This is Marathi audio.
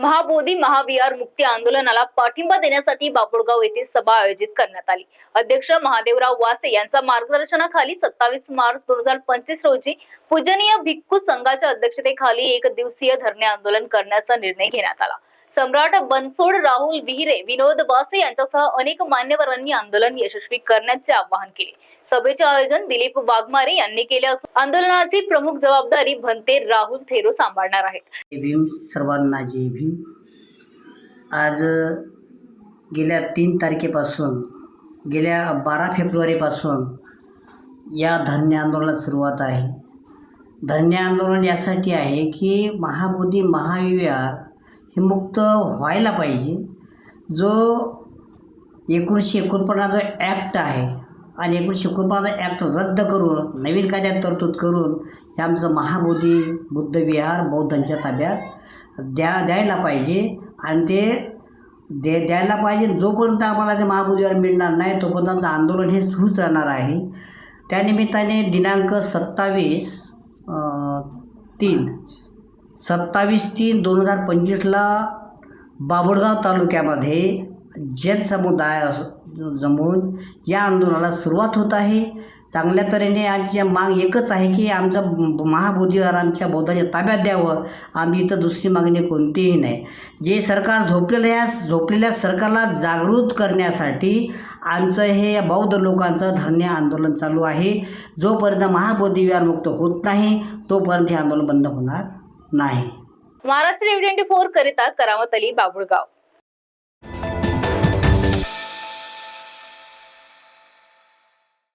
महाबोधी महाविहार मुक्ती आंदोलनाला पाठिंबा देण्यासाठी बापूळगाव येथे सभा आयोजित करण्यात आली. अध्यक्ष महादेवराव वासे यांच्या मार्गदर्शनाखाली सत्तावीस मार्च दोन हजार पंचवीस रोजी पूजनीय भिक्खू संघाच्या अध्यक्षतेखाली एक दिवसीय धरणे आंदोलन करण्याचा निर्णय घेण्यात आला. सम्राट बनसोड राहुल विहिरे विनोद वासे यांच्यासह अनेक मान्यवरांनी आंदोलन यशस्वी करण्याचे आवाहन केले. सभेचे आयोजन दिलीप वाघमारे यांनी केले असून आंदोलनाची प्रमुख जबाबदारी भंते राहुल थेरो सांभाळणार आहेत. भीम सर्वांना जय भीम. आज गेल्या तीन तारखेपासून गेल्या बारा फेब्रुवारीपासून या धरणे आंदोलनात सुरुवात आहे. धरणे आंदोलन यासाठी आहे की महाबोधी महाविहार हे मुक्त व्हायला पाहिजे. जो एकोणीसशे एकोणपन्नास जो ॲक्ट आहे आणि एकोणीसशे एकोणपन्नास ॲक्ट रद्द करून नवीन कायद्यात तरतूद करून हे आमचं महाबोधी बुद्धविहार बौद्धांच्या ताब्यात द्या द्यायला पाहिजे. आणि ते दे द्यायला पाहिजे. जोपर्यंत आम्हाला ते महाबोधीवर मिळणार नाही तोपर्यंत आंदोलन हे सुरूच राहणार आहे. त्यानिमित्ताने दिनांक सत्तावीस तीन सत्तावीस तीन दोन हजार पंचवीसला बाबुळगाव तालुक्यामध्ये जनसमुदाय अस- जमून या आंदोलनाला सुरुवात होत आहे. चांगल्या तऱ्हेने आमची माग एकच आहे की आमचं महाबोधीवर आमच्या बौद्धाच्या ताब्यात द्यावं. आम्ही इथं दुसरी मागणी कोणतीही नाही. जे सरकार झोपलेलं या झोपलेल्या सरकारला जागृत करण्यासाठी आमचं हे बौद्ध लोकांचं धरणे आंदोलन चालू आहे. जोपर्यंत महाबोधीविहार मुक्त होत नाही तोपर्यंत हे आंदोलन बंद होणार नाही. महाराष्ट्र ट्वेंटी फोर करिता करामत अली बाबुळगाव.